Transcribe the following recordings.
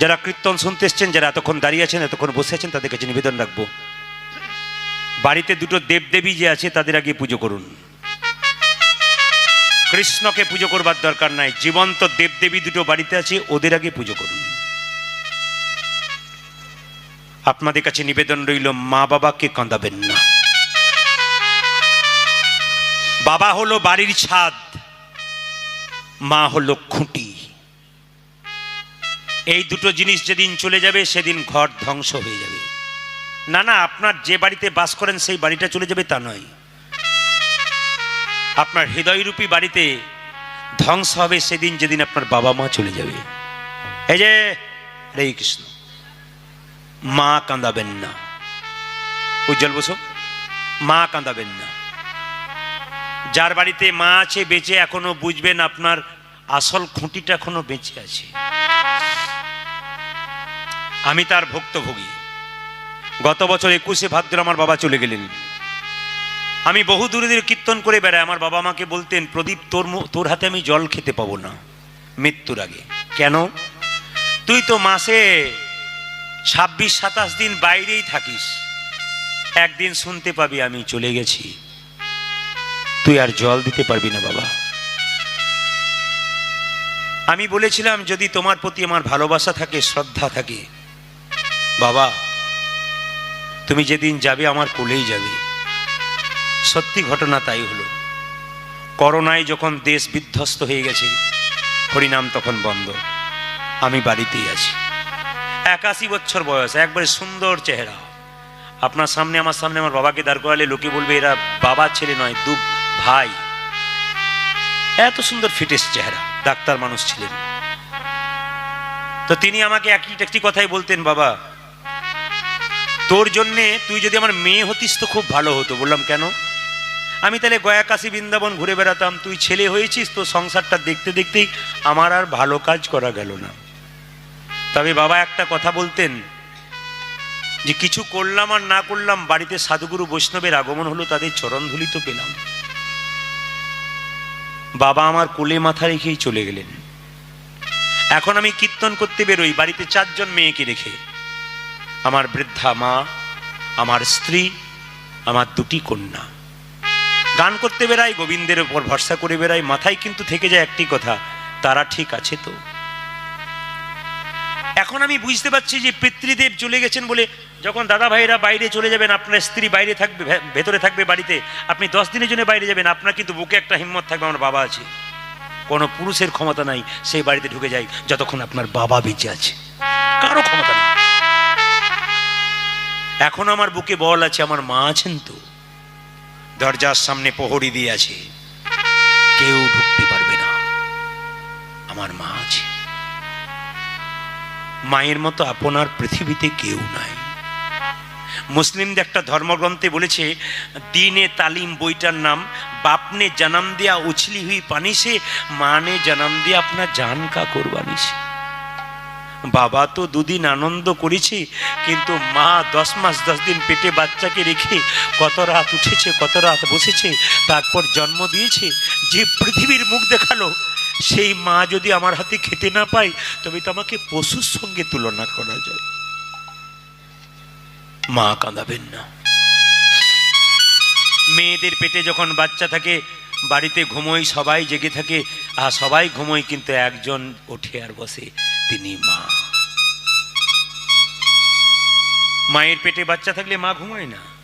যারা কীর্তন শুনতে এসছেন, যারা এতক্ষণ দাঁড়িয়ে আছেন, এতক্ষণ বসে আছেন তাদের কাছে নিবেদন রাখব। বাড়িতে দুটো দেবদেবী যে আছে, তাদের আগে পুজো করুন। কৃষ্ণকে পুজো করবার দরকার নাই, জীবন্ত দেবদেবী দুটো বাড়িতে আছে, ওদের আগে পুজো করুন। আপনাদের কাছে নিবেদন রইল, মা বাবাকে কাঁদাবেন না। বাবা হলো বাড়ির ছাদ, মা হলো খুঁটি। এই দুটো জিনিস যেদিন চলে যাবে, সেদিন ঘর ধ্বংস হয়ে যাবে। না না, আপনার যে বাড়িতে বাস করেন, সেই বাড়িটা চলে যাবে তা নয়। আপনার হৃদয়রূপী বাড়িতে ধ্বংস হবে সেদিন যেদিন আপনার বাবা মা চলে যাবে। এই যে, হরে কৃষ্ণ। মা কাঁদাবেন না। উজ্জ্বল বসো, মা কাঁদাবেন না। যার বাড়িতে মা আছে, বেঁচে এখনও বুঝবেন আপনার আসল খুঁটিটা এখনও বেঁচে আছে। আমি তার ভুক্তভোগী। গত বছর একুশে ভাদ্র আমার বাবা চলে গেলেন। আমি বহু দূরে দূরে কীর্তন করে বেড়াই। আমার বাবা মাকে বলতেন, প্রদীপ, তোর তোর হাতে আমি জল খেতে পাবো না মৃত্যুর আগে। কেন? তুই তো মাসে ছাব্বিশ, সাতাশ দিন বাইরেই থাকিস। একদিন শুনতে পাবি আমি চলে গেছি। তুই আর জল দিতে পারবি না বাবা। আমি বলেছিলাম, যদি তোমার প্রতি আমার ভালোবাসা থাকে, শ্রদ্ধা থাকে বাবা, তুমি যেদিন যাবে আমার কোলেই যাবে। সত্যি ঘটনা তাই হলো। করোনায় যখন দেশ বিধ্বস্ত হয়ে গেছে, হরিনাম তখন বন্ধ। আমি বাড়িতেই আছি। একাশি বছর বয়স, একবারে সুন্দর চেহারা। আপনার সামনে, আমার সামনে আমার বাবাকে দাঁড় করালে লোকে বলবে, এরা বাবা ছেলে নয় দু ভাই। এত সুন্দর ফিটেস চেহারা, ডাক্তার মানুষ ছিলেন। তো তিনি আমাকে একই একটি কথাই বলতেন, বাবা তোর জন্যে তুই যদি আমার মেয়ে হতিস তো খুব ভালো হতো। বললাম, কেন? আমি তাহলে গয়া কাশী বৃন্দাবন ঘুরে বেড়াতাম। তুই ছেলে হয়েছিস তো সংসারটা দেখতে দেখতেই আমার আর ভালো কাজ করা গেল না। তবে বাবা একটা কথা বলতেন যে, কিছু করলাম আর না করলাম, বাড়িতে সাধুগুরু বৈষ্ণবের আগমন হলো, তাদের চরণধুলি তো পেলাম। বাবা আমার কোলে মাথা রেখেই চলে গেলেন। এখন আমি কীর্তন করতে বেরোই, বাড়িতে চারজন মেয়েকে রেখে। আমার বৃদ্ধা মা, আমার স্ত্রী, আমার দুটি কন্যা। গান করতে বেড়াই, গোবিন্দের উপর ভরসা করে বেড়াই, মাথায় কিন্তু থেকে যায় একটি কথা, তারা ঠিক আছে তো? এখন আমি বুঝতে পারছি যে পিতৃদেব চলে গেছেন বলে যখন দাদা ভাইরা বাইরে চলে যাবেন, আপনার স্ত্রী বাইরে থাকবে ভেতরে থাকবে বাড়িতে, আপনি দশ দিনের জন্য বাইরে যাবেন, আপনার কিন্তু বুকে একটা হিম্মত থাকবে, আমার বাবা আছে। কোনো পুরুষের ক্ষমতা নাই সেই বাড়িতে ঢুকে যায়, যতক্ষণ আপনার বাবা বেঁচে আছে। কারও ক্ষমতা এখন আমার বুকে বল আছে, আমার মা আছেন তো। দরজার সামনে প্রহরী দিয়ে আছে। কেউ ঢুকতে পারবে না। আমার মা আছে। মায়ের মতো আপনার পৃথিবীতে কেউ নাই। মুসলিমদের একটা ধর্মগ্রন্থে বলেছে, দিনে তালিম বইটার নাম, বাপনে জনম দিয়া উছলি হুই পানি মানে জনম দিয়া আপনার জান কা কোরবানি বাবা তো দুদিন আনন্দ করেছি, কিন্তু মা দশ মাস, দশ দিন পেটে বাচ্চাকে রেখে কত রাত উঠেছে, কত রাত বসেছে, তারপর জন্ম দিয়েছে, যে পৃথিবীর মুখ দেখাল, সেই মা যদি আমার হাতে খেতে না পায়, তবে তো আমাকে পশুর সঙ্গে তুলনা করা যায়। মা কাঁদাবেন না। মেয়েদের পেটে যখন বাচ্চা থাকে, বাড়িতে ঘুমোই সবাই জেগে থাকে, আর সবাই ঘুমোই কিন্তু একজন ওঠে আর বসে। তিনি মা। মায়ের পেটে বাচ্চা থাকলে মা ঘুমায় না।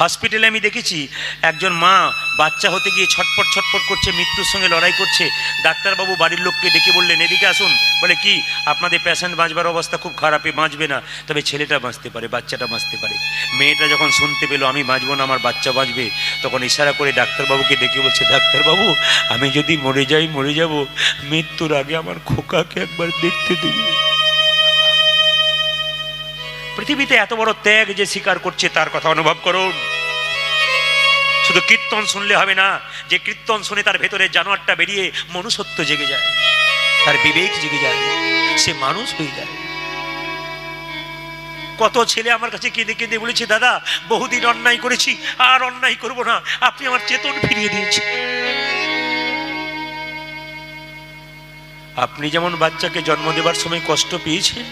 হসপিটালে আমি দেখেছি একজন মা বাচ্চা হতে গিয়ে ছটপট ছটপট করছে, মৃত্যুর সঙ্গে লড়াই করছে। ডাক্তারবাবু বাড়ির লোককে ডেকে বললেন, এদিকে আসুন। বলে, কি? আপনাদের প্যাশেন্ট বাঁচবার অবস্থা খুব খারাপে বাঁচবে না। তবে ছেলেটা বাঁচতে পারে, বাচ্চাটা বাঁচতে পারে। মেয়েটা যখন শুনতে পেল, আমি বাঁচবো না, আমার বাচ্চা বাঁচবে, তখন ইশারা করে ডাক্তারবাবুকে ডেকে বলছে, ডাক্তারবাবু, আমি যদি মরে যাই, মরে যাব। মৃত্যুর আগে আমার খোকাকে একবার দেখতে দিবি। পৃথিবীতে এত বড় ত্যাগ যে স্বীকার করছে, তার কথা অনুভব করুন। শুধু কীর্তন শুনলে হবে না, যে কীর্তন শুনে তার ভেতরে জানোয়ারটা বেরিয়ে মনুষ্যত্ব জেগে যায়, তার বিবেক জেগে যায়, সে মানুষ হয়ে যায়। কত ছেলে আমার কাছে কেঁদে কেঁদে বলেছে, দাদা, বহুদিন অন্যায় করেছি, আর অন্যায় করব না, আপনি আমার চেতন ফিরিয়ে দিয়েছেন। আপনি যেমন বাচ্চাকে জন্ম দেবার সময় কষ্ট পেয়েছেন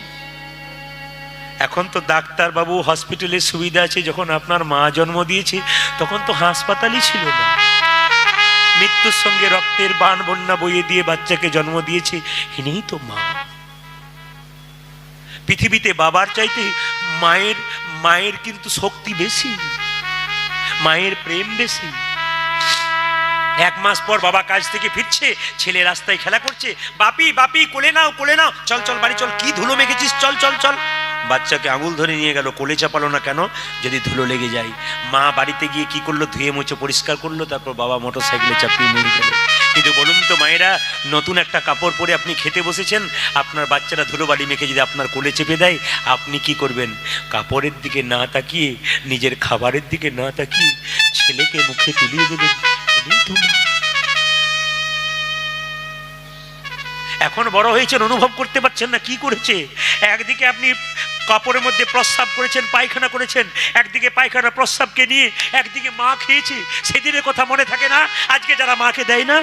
এখন তো ডাক্তারবাবু হসপিটালে সুবিধা আছে, যখন আপনার মা জন্ম দিয়েছে, তখন তো হাসপাতালই ছিল না। মৃত্যুর সঙ্গে রক্তের বান বন্যা বইয়ে দিয়ে বাচ্চাকে জন্ম দিয়েছে ইনিই তো মা। পৃথিবীতে বাবার চাইতে মায়ের মায়ের কিন্তু শক্তি বেশি, মায়ের প্রেম বেশি। এক মাস পর বাবা কাজ থেকে ফিরছে, ছেলে রাস্তায় খেলা করছে, বাপি বাপি, কোলে নাও কোলে নাও, চল চল, বাড়ি চল, কি ধুলো মেখেছিস, চল চল চল। বাচ্চাকে আঙুল ধরে নিয়ে গেল, কোলে চাপালো না কেন? যদি ধুলো লেগে যায়। মা বাড়িতে গিয়ে কি করল? ধুয়ে মুছে পরিষ্কার করল, তারপর বাবা মোটর সাইকেলে চাপিয়ে নিয়ে গেল। কিন্তু বলুন তো মায়েরা, নতুন একটা কাপড় পরে আপনি খেতে বসেছেন? আপনার বাচ্চারা ধুলো বাড়ি মেখে যদি আপনার কোলে চেপে দেয়, আপনি কি করবেন? কাপড়ের দিকে না তাকিয়ে, নিজের খাবারের দিকে না তাকিয়ে, ছেলেকে মুখে তুলিয়ে দেবেন। এখন বড় হয়েছেন, অনুভব করতে পারছেন না, কি করেছে? একদিকে আপনি কাপড়ের মধ্যে প্রস্রাব করেছেন, পায়খানা করেছেন। একদিকে পায়খানা প্রস্রাবকে নিয়ে একদিকে মা খেয়েছি। সেদিনের কথা মনে থাকে না? আজকে যারা মাকে দেয় না?